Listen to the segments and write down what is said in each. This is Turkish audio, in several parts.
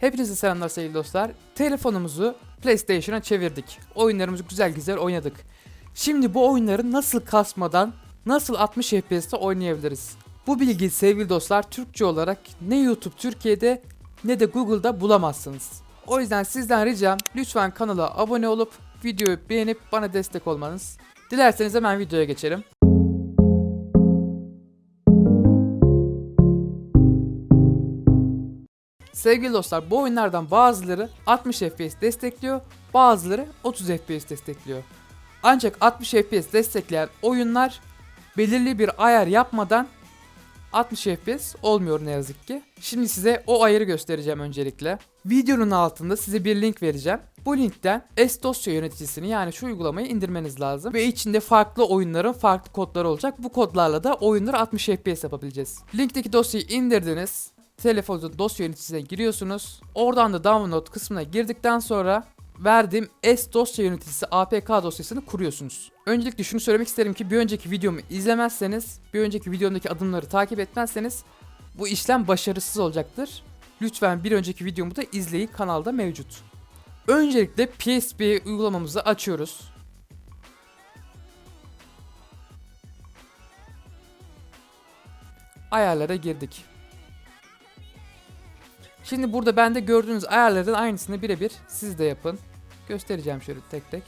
Hepinize selamlar sevgili dostlar. Telefonumuzu PlayStation'a çevirdik. Oyunlarımızı güzel güzel oynadık. Şimdi bu oyunları nasıl kasmadan, nasıl 60 FPS'te oynayabiliriz? Bu bilgiyi sevgili dostlar Türkçe olarak ne YouTube Türkiye'de ne de Google'da bulamazsınız. O yüzden sizden ricam lütfen kanala abone olup videoyu beğenip bana destek olmanız. Dilerseniz hemen videoya geçelim. Sevgili dostlar bu oyunlardan bazıları 60 FPS destekliyor, bazıları 30 FPS destekliyor. Ancak 60 FPS destekleyen oyunlar belirli bir ayar yapmadan 60 FPS olmuyor ne yazık ki. Şimdi size o ayarı göstereceğim öncelikle. Videonun altında size bir link vereceğim. Bu linkten S dosya yöneticisini yani şu uygulamayı indirmeniz lazım. Ve içinde farklı oyunların farklı kodları olacak. Bu kodlarla da oyunları 60 FPS yapabileceğiz. Linkteki dosyayı indirdiniz. Telefonun dosya yöneticisine giriyorsunuz. Oradan da download kısmına girdikten sonra verdiğim S dosya yöneticisi APK dosyasını kuruyorsunuz. Öncelikle şunu söylemek isterim ki bir önceki videomu izlemezseniz, bir önceki videomdaki adımları takip etmezseniz bu işlem başarısız olacaktır. Lütfen bir önceki videomu da izleyin kanalda mevcut. Öncelikle PSP uygulamamızı açıyoruz. Ayarlara girdik. Şimdi burada bende gördüğünüz ayarların aynısını birebir siz de yapın. Göstereceğim şöyle tek tek.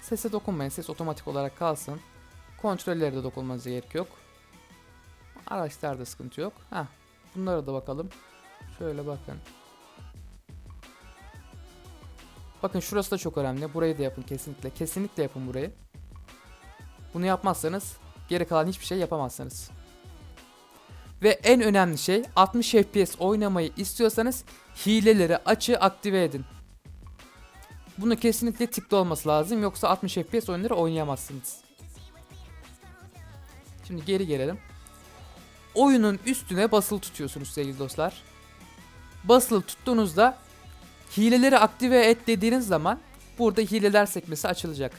Sese dokunmayın. Ses otomatik olarak kalsın. Kontrollere de dokunmanıza gerek yok. Araçlarda sıkıntı yok. Heh, bunlara da bakalım. Şöyle bakın. Bakın şurası da çok önemli. Burayı da yapın kesinlikle. Kesinlikle yapın burayı. Bunu yapmazsanız geri kalan hiçbir şey yapamazsınız. Ve en önemli şey 60 FPS oynamayı istiyorsanız hileleri açı aktive edin. Bunu kesinlikle tıklı olması lazım yoksa 60 FPS oyunları oynayamazsınız. Şimdi geri gelelim. Oyunun üstüne basılı tutuyorsunuz sevgili dostlar. Basılı tuttuğunuzda hileleri aktive et dediğiniz zaman burada hileler sekmesi açılacak.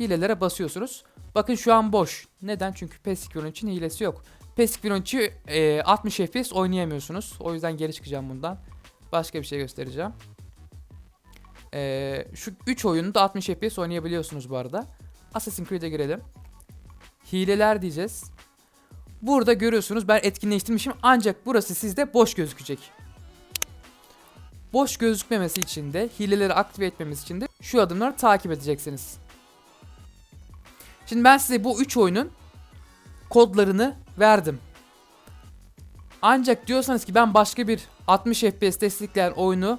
Hilelere basıyorsunuz. Bakın şu an boş. Neden? Çünkü PES 2013 için hilesi yok. PES 2013'ü e, 60 FPS oynayamıyorsunuz. O yüzden geri çıkacağım bundan. Başka bir şey göstereceğim. E, şu 3 oyunu da 60 FPS oynayabiliyorsunuz bu arada. Assassin's Creed'e girelim. Hileler diyeceğiz. Burada görüyorsunuz ben etkinleştirmişim ancak burası sizde boş gözükecek. Boş gözükmemesi için de hileleri aktive etmemiz için de şu adımları takip edeceksiniz. Şimdi ben size bu 3 oyunun kodlarını verdim. Ancak diyorsanız ki ben başka bir 60 FPS destekleyen oyunu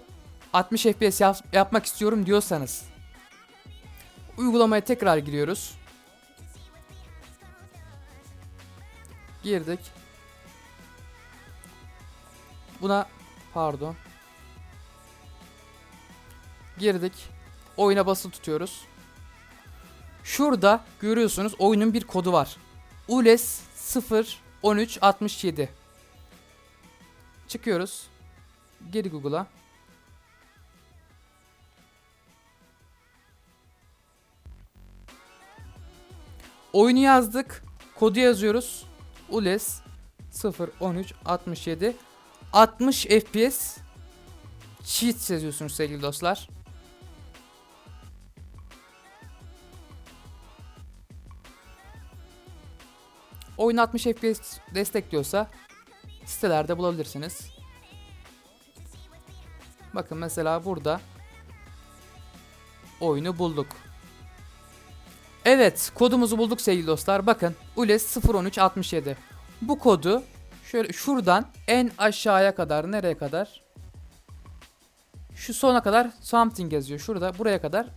60 FPS yap- yapmak istiyorum diyorsanız uygulamaya tekrar giriyoruz. Girdik. Buna pardon. Girdik. Oyuna basılı tutuyoruz. Şurada görüyorsunuz oyunun bir kodu var. ULES 01367. Çıkıyoruz. Geri Google'a. Oyunu yazdık. Kodu yazıyoruz. ULES 01367 60 FPS cheat yazıyorsunuz sevgili dostlar. Oyun 60 FPS destekliyorsa sitelerde bulabilirsiniz. Bakın mesela burada oyunu bulduk. Evet kodumuzu bulduk sevgili dostlar. Bakın ULES 01367. Bu kodu şöyle şuradan en aşağıya kadar nereye kadar? Şu sona kadar something yazıyor. Şurada buraya kadar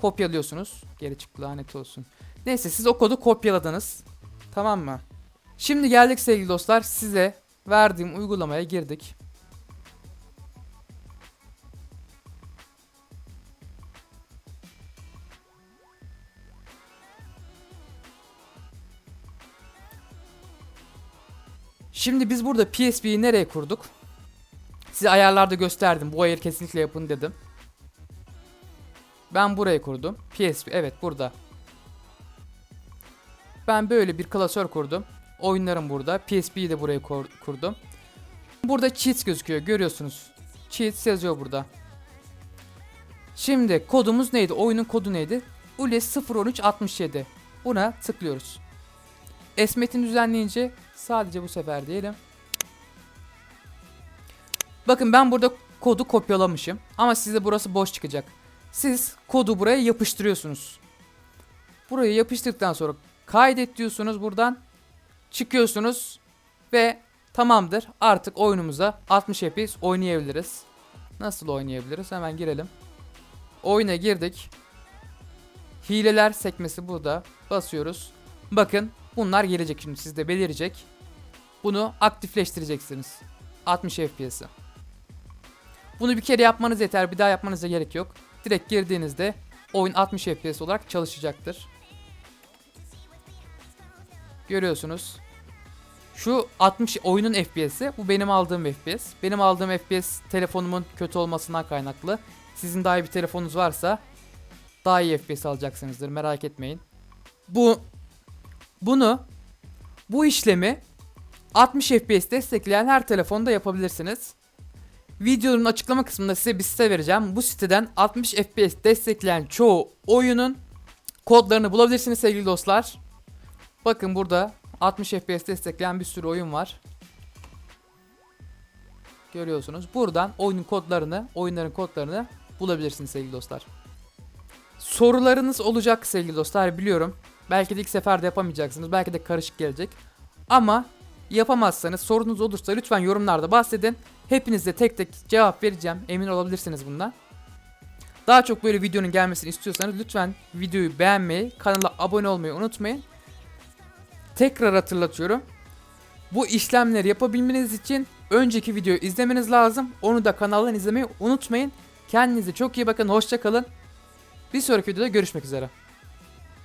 kopyalıyorsunuz. Geri çıktı lanet olsun. Neyse siz o kodu kopyaladınız. Tamam mı? Şimdi geldik sevgili dostlar. Size verdiğim uygulamaya girdik. Şimdi biz burada PSP'yi nereye kurduk? Size ayarlarda gösterdim. Bu ayarı kesinlikle yapın dedim. Ben burayı kurdum. PSP evet burada. Ben böyle bir klasör kurdum. Oyunlarım burada. PSP'yi de buraya kur- kurdum. Burada cheats gözüküyor. Görüyorsunuz. Cheats yazıyor burada. Şimdi kodumuz neydi? Oyunun kodu neydi? ULES 01367. Buna tıklıyoruz. Esmet'in düzenleyince sadece bu sefer diyelim. Bakın ben burada kodu kopyalamışım. Ama size burası boş çıkacak. Siz kodu buraya yapıştırıyorsunuz. Buraya yapıştırdıktan sonra kaydet diyorsunuz buradan. Çıkıyorsunuz ve tamamdır. Artık oyunumuza 60 FPS oynayabiliriz. Nasıl oynayabiliriz? Hemen girelim. Oyuna girdik. Hileler sekmesi burada. Basıyoruz. Bakın bunlar gelecek şimdi sizde belirecek. Bunu aktifleştireceksiniz. 60 FPS'i. Bunu bir kere yapmanız yeter. Bir daha yapmanıza gerek yok. Direkt girdiğinizde oyun 60 FPS olarak çalışacaktır. Görüyorsunuz. Şu 60 oyunun FPS'i bu benim aldığım FPS. Benim aldığım FPS telefonumun kötü olmasından kaynaklı. Sizin daha iyi bir telefonunuz varsa daha iyi FPS alacaksınızdır merak etmeyin. Bu bunu bu işlemi 60 FPS destekleyen her telefonda yapabilirsiniz. Videonun açıklama kısmında size bir site vereceğim. Bu siteden 60 FPS destekleyen çoğu oyunun kodlarını bulabilirsiniz sevgili dostlar. Bakın burada 60 FPS destekleyen bir sürü oyun var. Görüyorsunuz. Buradan oyunun kodlarını, oyunların kodlarını bulabilirsiniz sevgili dostlar. Sorularınız olacak sevgili dostlar biliyorum. Belki de ilk seferde yapamayacaksınız. Belki de karışık gelecek. Ama yapamazsanız sorunuz olursa lütfen yorumlarda bahsedin. Hepinize tek tek cevap vereceğim. Emin olabilirsiniz bundan. Daha çok böyle videonun gelmesini istiyorsanız lütfen videoyu beğenmeyi, kanala abone olmayı unutmayın. Tekrar hatırlatıyorum. Bu işlemleri yapabilmeniz için önceki videoyu izlemeniz lazım. Onu da kanaldan izlemeyi unutmayın. Kendinize çok iyi bakın. Hoşça kalın. Bir sonraki videoda görüşmek üzere.